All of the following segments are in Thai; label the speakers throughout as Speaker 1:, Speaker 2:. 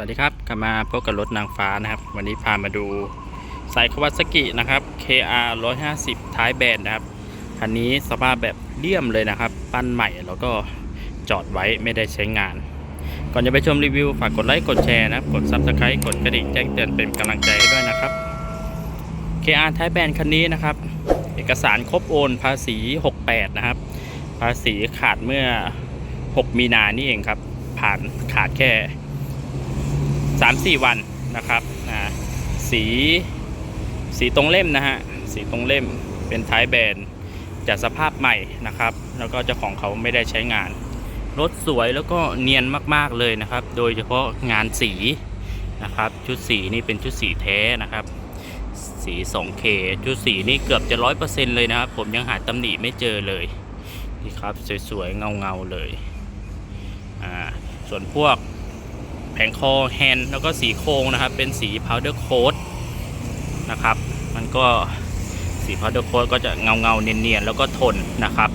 Speaker 1: วัสดีครับกลับมาพบกับรถนางฟ้านะครับ วันนี้พามาดูสายคาวาซากินะครับ KR 150 ท้ายแบนนะครับ คันนี้สภาพแบบเลี่ยมเลยนะครับ ปั้นใหม่แล้วก็จอดไว้ไม่ได้ใช้งาน ก่อนจะไปชมรีวิว ฝากกดไลค์ กดแชร์นะครับ กด Subscribe กดกระดิ่งแจ้งเตือนเป็นกำลังใจให้ด้วยนะครับ KR ท้ายแบนคันนี้นะครับ เอกสารครบโอนภาษี 68 นะครับ ภาษีขาดเมื่อ 6 มีนานี่เองครับ ผ่านขาดแค่ สามสี่วันนะครับอ่าสีสีตรงเล่มนะฮะสีตรงเล่มเป็นท้ายแบนจัดสภาพใหม่นะครับ แล้วก็เจ้าของเขาไม่ได้ใช้งาน รถสวยแล้วก็เนียนมากๆเลยนะครับ โดยเฉพาะงานสีนะครับ ชุดสีนี่เป็นชุดสีแท้นะครับ สี 2K ชุดสีนี่เกือบจะร้อยเปอร์เซ็นต์เลยนะครับ ผมยังหาตำหนิไม่เจอเลยนี่ครับ สวยๆเงาๆเลยอ่าส่วนพวก ผงคอแฮนด์แล้วก็สีโครงนะครับ เป็นสี powder coat นะครับ มันก็สี powder coat ก็จะเงาเงาเนียนๆแล้วก็ทนนะครับ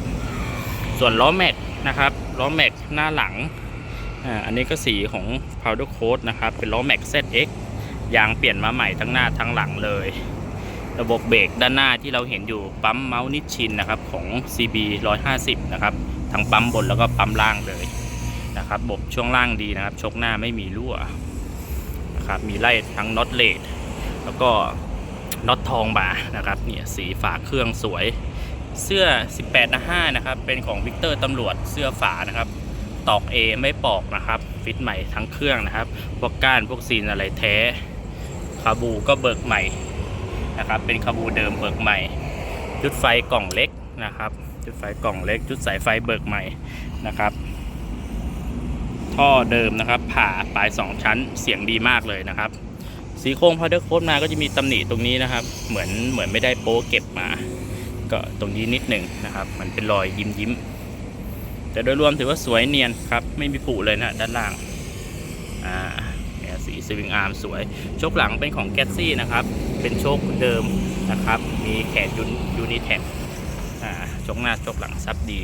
Speaker 1: ส่วนล้อแม็กนะครับล้อแม็กหน้าหลังอ่าอันนี้ก็สีของ powder coat นะครับ เป็นล้อแม็ก ZX ยางเปลี่ยนมาใหม่ทั้งหน้าทั้งหลังเลย ระบบเบรกด้านหน้าที่เราเห็นอยู่ปั๊มเมาส์นิชชินนะครับของ CB 150 นะครับทั้งปั๊มบนแล้วก็ปั๊มล่างเลย นะครับบบช่วงล่างดีนะครับ ชกหน้าไม่มีรั่วนะครับมีไล่ทั้งน็อตเลดแล้วก็น็อตทองบานะครับเนี่ยสีฝาเครื่องสวย เสื้อ 18นะ5นะครับ เป็นของวิกเตอร์ตำรวจเสื้อฝานะครับ ตอก A ไม่ปอกนะครับ ฟิตใหม่ทั้งเครื่องนะครับ พวกก้านพวกซีนอะไรแท้คาบูก็เบิกใหม่นะครับ เป็นคาบูเดิมเบิกใหม่ จุดไฟกล่องเล็กนะครับ จุดไฟกล่องเล็ก จุดสายไฟเบิกใหม่นะครับ ท่อเดิมนะครับ ผ่าปลาย 2 ชั้นเสียงดีมากเลยนะครับ สีโครงพาวเดอร์โค้ดมาก็จะมีตำหนิตรงนี้นะครับ เหมือนเหมือนไม่ได้โป๊เก็บมา ก็ตรงนี้นิดหนึ่งนะครับ มันเป็นรอยยิ้มยิ้มแต่โดยรวมถือว่าสวยเนียนครับ ไม่มีผุเลยนะด้านล่างอ่าเนี่ยสีสวิงอาร์มสวยโชคหลังเป็นของแกสซี่นะครับ เป็นโชคเดิมนะครับ มีแขนยูนยูนิแท็กอ่าโชคหน้าโชคหลังซับดี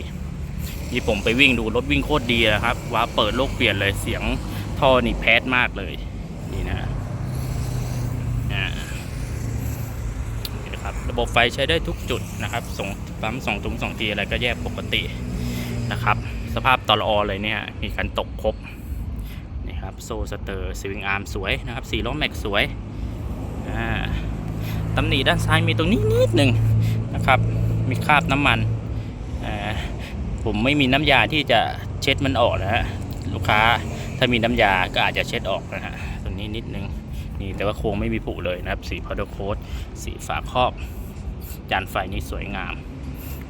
Speaker 1: นี่ผมไปวิ่งดูรถวิ่งโคตรดีนะครับว้าเปิดโลกเปลี่ยนเลยเสียงท่อนี่แพดมากเลยนี่นะนี่นะครับระบบไฟใช้ได้ทุกจุดนะครับส่งปั๊มสองถุงสองทีอะไรก็แยกปกตินะครับ สภาพตลอเลยเนี่ยมีการตกครบนี่ครับโซสเตอร์สวิงอาร์มสวยนะครับสีล้อแม็กสวยอ่าตำหนิด้านซ้ายมีตรงนี้นิดหนึ่งนะครับ มีคราบน้ำมัน ผมไม่มีน้ำยาที่จะเช็ดมันออกนะฮะลูกค้าถ้ามีน้ำยาก็อาจจะเช็ดออกนะฮะตรงนี้นิดนึงนี่แต่ว่าโครงไม่มีผุเลยนะครับ สีพาวเดอร์โค้ดสีฝาครอบ จานไฟนี่สวยงาม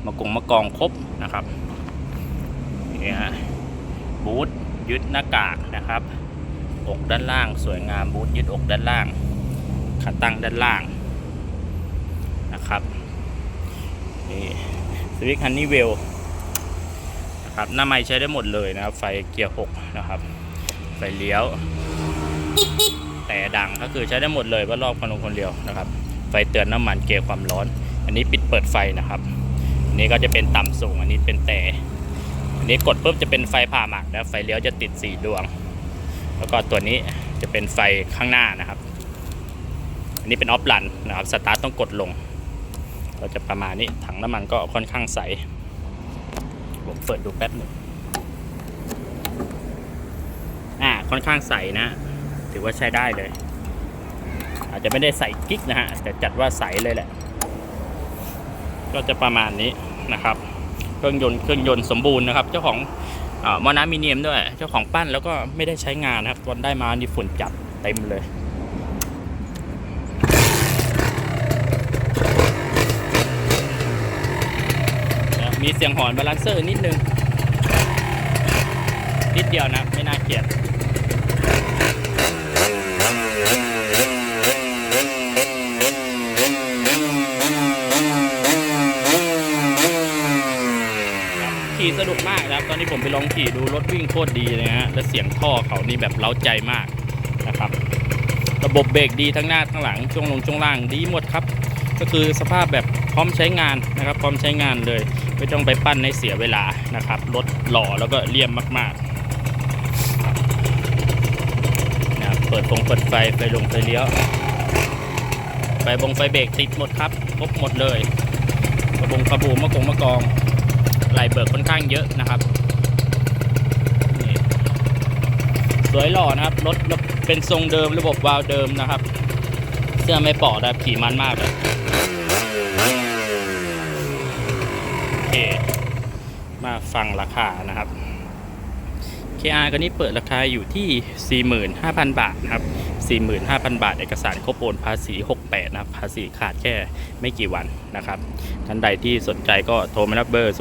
Speaker 1: มากงมากองครบนะครับนี่ฮะบูทยึดหน้ากากนะครับอกด้านล่างสวยงามบูทยึดอกด้านล่างขาตั้งด้านล่างนะครับนี่สวิตฮันนี่เวล นะครับ หน้าไม้ใช้ได้หมดเลยนะครับ ไฟเกียร์หกนะครับไฟเลี้ยว แต่ดังก็คือใช้ได้หมดเลยว่ารอบคนลงคนเดียวนะครับ ไฟเตือนน้ำมันเกียร์ความร้อน อันนี้ปิดเปิดไฟนะครับอันนี้ก็จะเป็นต่ำสูง อันนี้เป็นแต่อันนี้กดปุ๊บจะเป็นไฟผ่าหมากนะไฟเลี้ยวจะติดสีดวง แล้วก็ตัวนี้จะเป็นไฟข้างหน้านะครับ อันนี้เป็นออฟลันนะครับสตาร์ทต้องกดลง ก็จะประมาณนี้ถังน้ำมันก็ค่อนข้างใส ผมเปิดดูแป๊บหนึ่งอ่าค่อนข้างใสนะ ถือว่าใช้ได้เลย อาจจะไม่ได้ใส่กิ๊กนะฮะแต่จัดว่าใสเลยแหละ ก็จะประมาณนี้นะครับ เครื่องยนต์เครื่องยนต์สมบูรณ์นะครับ เจ้าของอมอนามิเนียมด้วย เจ้าของปั้นแล้วก็ไม่ได้ใช้งานนะครับตอนได้มานี่ฝุ่นจับเต็มเลย นะมี เสียงหอนบาลานเซอร์นิดนึง นิดเดียวนะ ไม่น่าเกลียดขี่สนุกมากนะครับ ตอนนี้ผมไปลองขี่ดูรถวิ่งโคตรดีเลยฮะและเสียงท่อเขานี่แบบเล้าใจมากนะครับ ระบบเบรกดีทั้งหน้าทั้งหลังช่วงลงช่วงล่างดีหมดครับ ก็คือสภาพแบบพร้อมใช้งานนะครับ พร้อมใช้งานเลย ไม่ต้องไปปั้นให้เสียเวลานะครับรถหล่อแล้วก็เลี่ยมมากๆนะครับเปิดฟงเปิดไฟไฟลงไฟเลี้ยวไฟบงไฟเบรกติดหมดครับครบหมดเลยกระบงกระบูมะกงมะกองไหลเบิกค่อนข้างเยอะนะครับสวยหล่อนะครับรถเป็นทรงเดิมระบบวาล์วเดิมนะครับ เสื้อไม่ปอดนะครับขี่มันมากเลยโอเค มาฟังราคานะครับ KR กันนี้เปิดราคาอยู่ที่ 45,000 บาทนะครับ 45,000 บาท เอกสารครบโอนภาษี 68 นะครับ ภาษีขาดแค่ไม่กี่วันนะครับ ท่านใดที่สนใจก็โทรมารับเบอร์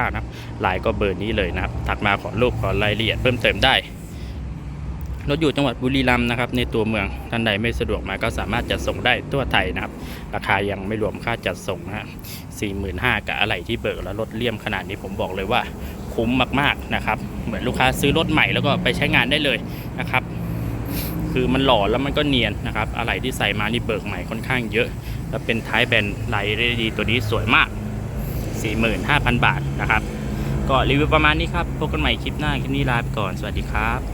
Speaker 1: 0634255989 นะครับไลน์ก็เบอร์นี้เลยนะครับทักมาขอรูปขอรายละเอียดเพิ่มเติมได้ รถอยู่จังหวัดบุรีรัมย์นะครับในตัวเมืองท่านใดไม่สะดวกมาก็สามารถจัดส่งได้ทั่วไทยนะครับ ราคายังไม่รวมค่าจัดส่งนะฮะ45,000กับอะไรที่เบิกแล้วรถเลี่ยมขนาดนี้ผมบอกเลยว่าคุ้มมากๆนะครับ เหมือนลูกค้าซื้อรถใหม่แล้วก็ไปใช้งานได้เลยนะครับ คือมันหล่อแล้วมันก็เนียนนะครับ อะไรที่ใส่มานี่เบิกใหม่ค่อนข้างเยอะ แล้วเป็นท้ายแบนไลท์ได้ดีตัวนี้สวยมาก 45,000 บาทนะครับ ก็รีวิวประมาณนี้ครับ พบกันใหม่คลิปหน้า คลิปนี้ลาไปก่อน สวัสดีครับ